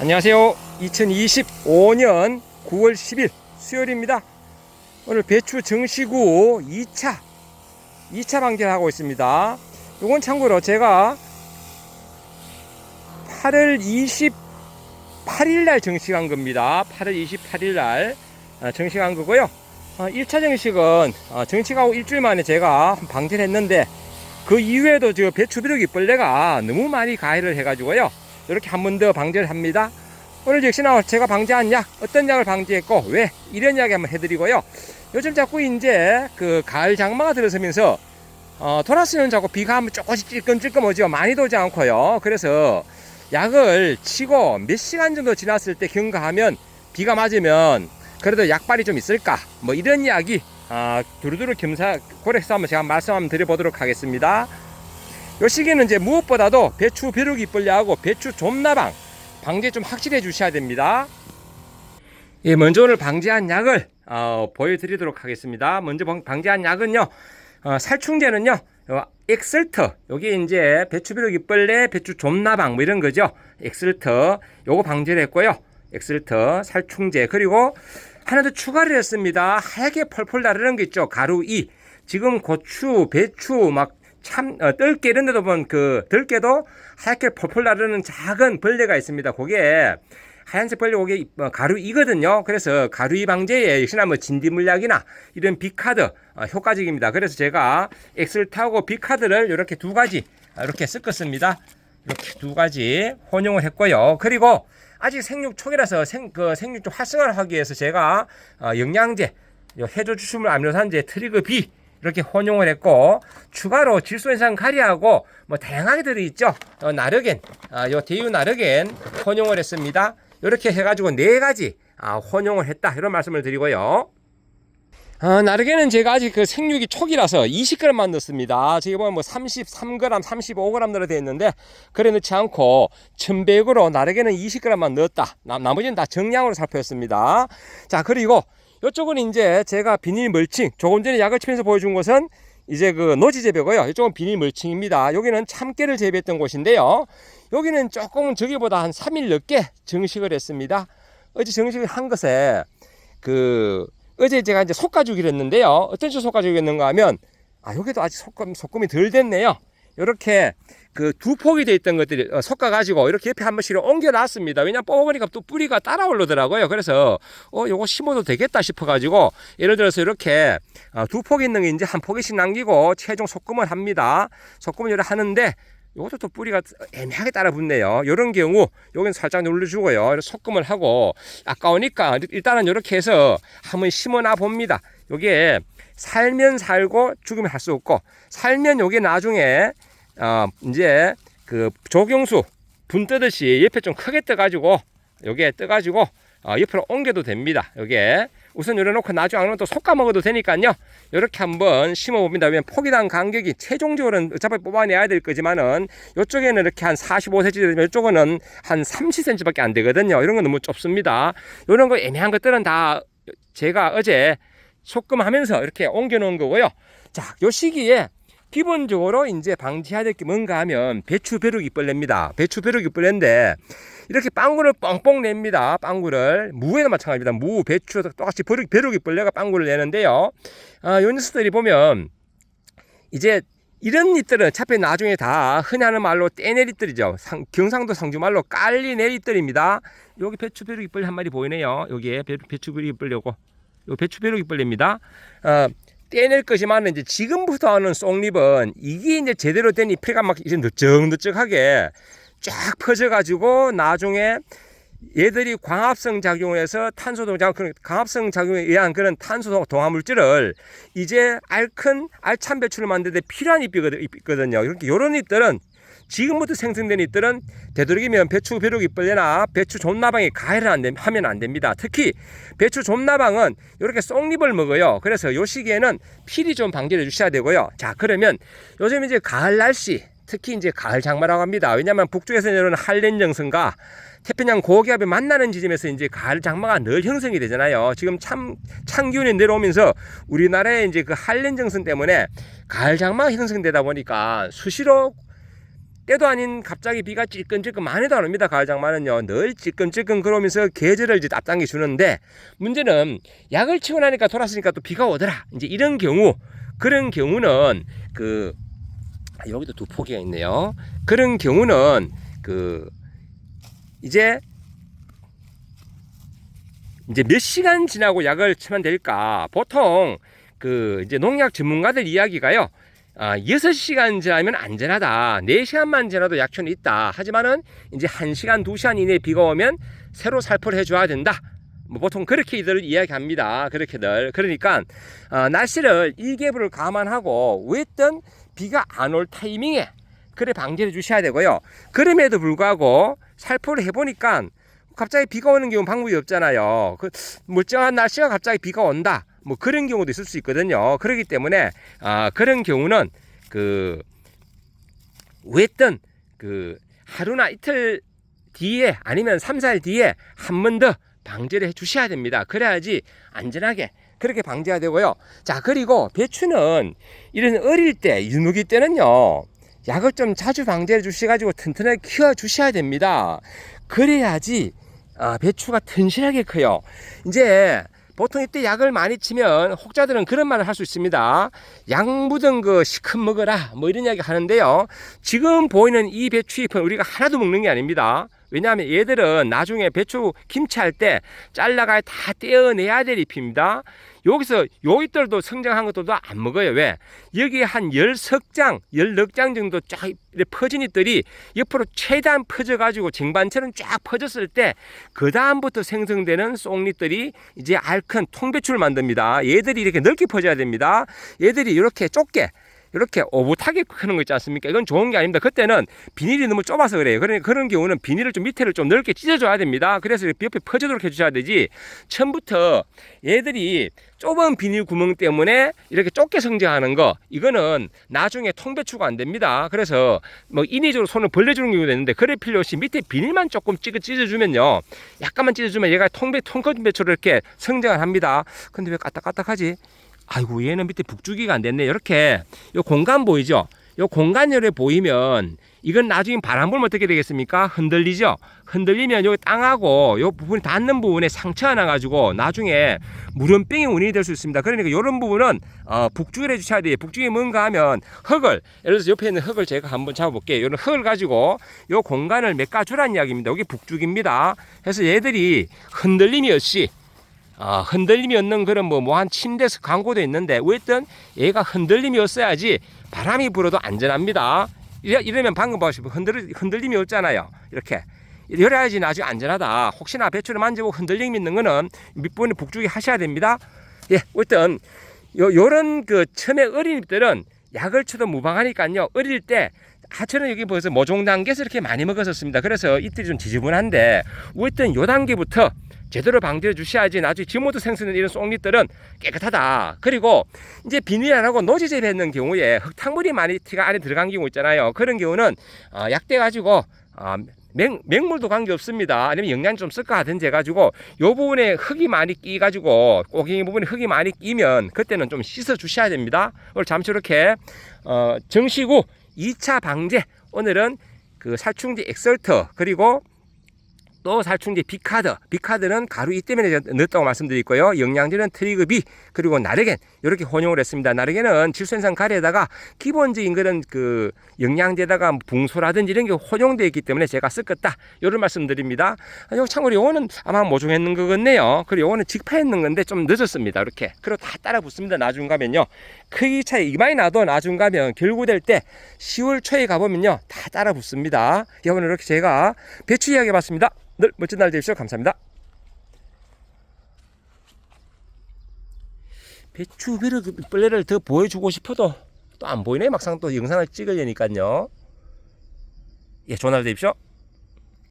안녕하세요. 2025년 9월 10일 수요일입니다. 오늘 배추 정시구 2차 2차 방제를 하고 있습니다. 이건 참고로 제가 8월 28일 날 정식한 겁니다. 8월 28일 날 어, 정식한 거고요. 1차 정식은 어, 정식하고 일주일 만에 제가 방제를 했는데 그 이후에도 저 배추 비료기 벌레가 너무 많이 가해를 해가지고요. 이렇게 한 번 더 방제를 합니다. 오늘 역시나 제가 방제한 약, 어떤 약을 방제했고, 왜? 이런 이야기 한번 해드리고요. 요즘 자꾸 이제 그 가을 장마가 들어서면서, 어, 돌아서는 자꾸 비가 한번 조금씩 찔끔찔끔 오죠. 많이도 오지 않고요. 그래서 약을 치고 몇 시간 정도 지났을 때 경과하면 비가 맞으면 그래도 약발이 좀 있을까? 뭐 이런 이야기, 아, 두루두루 겸사, 고려해서 한번 제가 말씀 한번 드려보도록 하겠습니다. 요 시기는 이제 무엇보다도 배추 벼룩이 벌레하고 배추 좀나방 방제 좀 확실히 해주셔야 됩니다. 예, 먼저 오늘 방제한 약을 어, 보여드리도록 하겠습니다. 먼저 방- 방제한 약은요, 어, 살충제는요, 어, 엑셀터 여기 이제 배추 벼룩이 벌레, 배추 좀나방 뭐 이런 거죠. 엑셀터 요거 방제를 했고요. 엑셀터 살충제 그리고 하나 더 추가를 했습니다. 하얗게 펄펄 나르는 게 있죠. 가루 이 지금 고추, 배추 막 참, 어, 뜰게 이런 데도 보면 그, 들깨도 하얗게 펄펄 나르는 작은 벌레가 있습니다. 그게 하얀색 벌레 어, 가루이거든요. 그래서 가루이 방제에 역시나 뭐 진디물약이나 이런 비카드 어, 효과적입니다. 그래서 제가 엑셀타하고 비카드를 이렇게 두 가지 어, 이렇게 섞었습니다. 이렇게 두 가지 혼용을 했고요. 그리고 아직 생육 초기라서 생, 그 생육 좀 활성화를 하기 위해서 제가 어, 영양제, 요 해조 주춤물 아미노산제 트리그 B 이렇게 혼용을 했고 추가로 질소인산 가리하고 뭐 다양하게 들어있죠. 어, 나르겐, 아, 요 대유 나르겐 혼용을 했습니다. 이렇게 해가지고 네 가지 아, 혼용을 했다 이런 말씀을 드리고요. 아, 나르게는 제가 아직 그 생육이 초기라서 20g만 넣습니다. 지금 보면 뭐 33g, 35g 넣어 되어 있는데 그래 넣지 않고 1100으로 나르게는 20g만 넣었다. 나, 나머지는 다 정량으로 살펴봤습니다. 자, 그리고 이쪽은 이제 제가 비닐 멀칭 조금 전에 약을 치면서 보여준 것은 이제 그 노지 재배고요. 이쪽은 비닐 멀칭입니다. 여기는 참깨를 재배했던 곳인데요. 여기는 조금 저기보다 한 3일 늦게 정식을 했습니다. 어제 정식을 한 것에 그 어제 제가 이제 속가죽이를 했는데요. 어떤 식으로 속가죽이 했는가 하면 아 여기도 아직 속금 속금이 덜 됐네요. 이렇게 그 두 폭이 돼 있던 것들이 어, 섞어 가지고 이렇게 옆에 한 번씩 옮겨 놨습니다. 왜냐 뽑아보니까 또 뿌리가 따라 올라더라고요. 그래서 어 요거 심어도 되겠다 싶어 가지고 예를 들어서 이렇게 어, 두폭 있는 게 이제 한 포기씩 남기고 최종 속금을 합니다. 이렇게 하는데 요것도 또 뿌리가 애매하게 따라 붙네요. 이런 경우 여기는 살짝 눌러주고요. 속금을 하고 아까우니까 일단은 이렇게 해서 한번 심어놔 봅니다. 요게 살면 살고 죽으면 할 수 없고 살면 요게 나중에 어 이제 그 조경수 분 뜨듯이 옆에 좀 크게 떠가지고 요게 떠가지고 어 옆으로 옮겨도 됩니다. 요게 우선 열어놓고 나중에 안 오면 또 솎아 먹어도 되니까요. 이렇게 한번 심어봅니다. 왜냐면 포기당 간격이 최종적으로는 어차피 뽑아내야 될 거지만은 이쪽에는 이렇게 한 45cm 되면 이쪽은 한 30cm밖에 안 되거든요. 이런 건 너무 좁습니다. 이런 거 애매한 것들은 다 제가 어제 소금하면서 이렇게 옮겨 놓은 거고요. 자, 요 시기에 기본적으로 이제 방지해야 될 게 뭔가 하면 배추 벼룩 이 벌레입니다. 배추 벼룩 이 벌레인데 이렇게 빵구를 뻥뻥 냅니다. 빵구를 무에도 마찬가지입니다. 무, 배추 똑같이 벼룩 벼룩 이 벌레가 빵구를 내는데요. 아, 요 녀석들이 보면 이제 이런 잎들은 차피 나중에 다 흔히 하는 말로 떼내리들이죠. 상, 경상도 상주 말로 깔리내리들입니다. 여기 배추 벼룩 이 벌레 한 마리 보이네요. 여기에 배, 배추 벼룩 이 벌레고 요 배추 벼룩 이벌레입니다. 어, 떼낼 것이만 이제 지금부터 하는 쏙잎은 이게 이제 제대로 된 잎이가 막 이제 느적느적하게 쫙 퍼져가지고 나중에 얘들이 광합성 작용해서 탄소 동작 그런 광합성 작용에 의한 그런 탄소 동화 물질을 이제 알큰 알찬 배추를 만드는데 필요한 잎이거든- 잎이거든요. 이렇게 요런 잎들은 지금부터 생성된 잎들은 되도록이면 배추 벼룩 잎벌레나 배추 존나방에 가해를 안 됨- 하면 안 됩니다. 특히 배추 존나방은 이렇게 쏙잎을 먹어요. 그래서 요 시기에는 필히 좀 방지를 해주셔야 되고요. 자 그러면 요즘 이제 가을 날씨 특히 이제 가을 장마라고 합니다. 왜냐하면 북쪽에서 내려오는 한렌 정선과 태평양 고기압이 만나는 지점에서 이제 가을 장마가 늘 형성이 되잖아요. 지금 참 창기운이 내려오면서 우리나라에 이제 그 한렌 정선 때문에 가을 장마가 형성되다 보니까 수시로 때도 아닌 갑자기 비가 찔끔찔끔 많이도 안 옵니다. 가을 장마는요. 늘 찔끔찔끔 그러면서 계절을 이제 앞당겨 주는데 문제는 약을 치고 나니까 돌았으니까 또 비가 오더라. 이제 이런 경우 그런 경우는 그 아, 여기도 두 포기가 있네요. 그런 경우는 그 이제 이제 몇 시간 지나고 약을 치면 될까? 보통 그 이제 농약 전문가들 이야기가요. 아, 6시간 지나면 안전하다. 4시간만 지나도 약초는 있다. 하지만은 이제 1시간, 2시간 이내에 비가 오면 새로 살포를 해줘야 된다. 뭐 보통 그렇게들 이야기합니다. 그렇게들. 그러니까 어, 날씨를 일개부를 감안하고 왜든 비가 안 올 타이밍에 그래 방지해 주셔야 되고요. 그럼에도 불구하고 살포를 해보니까 갑자기 비가 오는 경우 방법이 없잖아요. 그 멀쩡한 날씨가 갑자기 비가 온다. 뭐 그런 경우도 있을 수 있거든요. 그렇기 때문에 아 그런 경우는 그 왜든 그 하루나 이틀 뒤에 아니면 3, 4일 뒤에 한 번 더 방제를 해 주셔야 됩니다. 그래야지 안전하게 그렇게 방제가 되고요. 자, 그리고 배추는 이런 어릴 때, 유무기 때는요, 약을 좀 자주 방제해 주셔가지고 튼튼하게 키워 주셔야 됩니다. 그래야지, 아, 배추가 튼실하게 커요. 이제, 보통 이때 약을 많이 치면 혹자들은 그런 말을 할 수 있습니다. 약 묻은 거 시큰 먹어라. 뭐 이런 이야기 하는데요. 지금 보이는 이 배추잎은 우리가 하나도 먹는 게 아닙니다. 왜냐하면 얘들은 나중에 배추 김치할 때 잘라가 다 떼어내야 될 잎입니다. 여기서 요 잎들도 성장한 것들도 안 먹어요. 왜? 여기에 한 열석 장, 열넉 장 정도 쫙 퍼진 잎들이 옆으로 최대한 퍼져가지고 쟁반처럼 쫙 퍼졌을 때 그 다음부터 생성되는 쏙잎들이 이제 알큰 통배추를 만듭니다. 얘들이 이렇게 넓게 퍼져야 됩니다. 얘들이 이렇게 좁게 이렇게 오붓하게 크는 거 있지 않습니까? 이건 좋은 게 아닙니다. 그때는 비닐이 너무 좁아서 그래요. 그러니까 그런 경우는 비닐을 좀 밑에를 좀 넓게 찢어줘야 됩니다. 그래서 옆에 퍼지도록 해주셔야 되지. 처음부터 얘들이 좁은 비닐 구멍 때문에 이렇게 좁게 성장하는 거 이거는 나중에 통배추가 안 됩니다. 그래서 뭐 인위적으로 손을 벌려주는 경우도 있는데 그럴 필요 없이 밑에 비닐만 조금 찢어 찢어주면요. 약간만 찢어주면 얘가 통배 통큰 배추로 이렇게 성장을 합니다. 근데 왜 까딱까딱하지? 아이고 얘는 밑에 북주기가 안 됐네. 이렇게 요 공간 보이죠? 요 공간열에 보이면 이건 나중에 바람 불면 어떻게 되겠습니까? 흔들리죠? 흔들리면 여기 땅하고 요 부분이 닿는 부분에 상처가 나가지고 나중에 물음병의 원인이 될 수 있습니다. 그러니까 이런 부분은 어, 북주기를 해주셔야 돼요. 북주기 뭔가 하면 흙을 예를 들어서 옆에 있는 흙을 제가 한번 잡아볼게요. 이런 흙을 가지고 요 공간을 메꿔주라는 이야기입니다. 여기 북주기입니다. 그래서 얘들이 흔들림이 없이 어, 흔들림이 없는 그런 뭐, 뭐한 침대에서 광고도 있는데 왜든 얘가 흔들림이 없어야지 바람이 불어도 안전합니다. 이래, 이러면 방금 보시면 흔들, 흔들림이 없잖아요. 이렇게. 이래야지 나중에 안전하다. 혹시나 배추를 만지고 흔들림이 있는 거는 밑부분에 북주기 하셔야 됩니다. 예, 어떤 요, 요런 그 처음에 어린 잎들은 약을 쳐도 무방하니까요. 어릴 때 하천은 여기 벌써 모종 단계에서 이렇게 많이 먹었었습니다. 그래서 잎들이 좀 지저분한데 어떤 요 단계부터 제대로 방지해 주셔야지 나중에 지모도 생성된 이런 쏙잎들은 깨끗하다. 그리고 이제 비닐 안 하고 노지 재배했는 경우에 흙탕물이 많이 티가 안에 들어간 경우 있잖아요. 그런 경우는 어, 약대 가지고 어, 맹, 맹물도 관계 없습니다. 아니면 영양 좀 쓸까 하든지 해가지고 요 부분에 흙이 많이 끼가지고 꼬갱이 부분에 흙이 많이 끼면 그때는 좀 씻어 주셔야 됩니다. 오늘 잠시 이렇게 어, 정시구 2차 방제 오늘은 그 살충제 엑설터 그리고 또 살충제 비카드, 비카드는 가루 이 때문에 넣었다고 말씀드렸고요. 영양제는 트리그비 그리고 나르겐 이렇게 혼용을 했습니다. 나르겐은 질소현상 가래에다가 기본적인 그런 그 영양제다가 붕소라든지 이런 게 혼용되어 있기 때문에 제가 썼겠다 이런 말씀드립니다. 요 참고로 요거는 아마 모종했는 거겠네요. 그리고 요거는 직파했는 건데 좀 늦었습니다. 이렇게 그리고 다 따라 붙습니다. 나중 가면요. 크기 차이 이만이 나도 나중 가면 결구될 때 10월 초에 가보면요 다 따라 붙습니다. 이번에 이렇게 제가 배추 이야기 해봤습니다. 늘 멋진 날 되십시오. 감사합니다. 배추 뼈를 더 보여주고 싶어도 또 안 보이네. 막상 또 영상을 찍으려니까요. 예, 좋은 날 되십시오.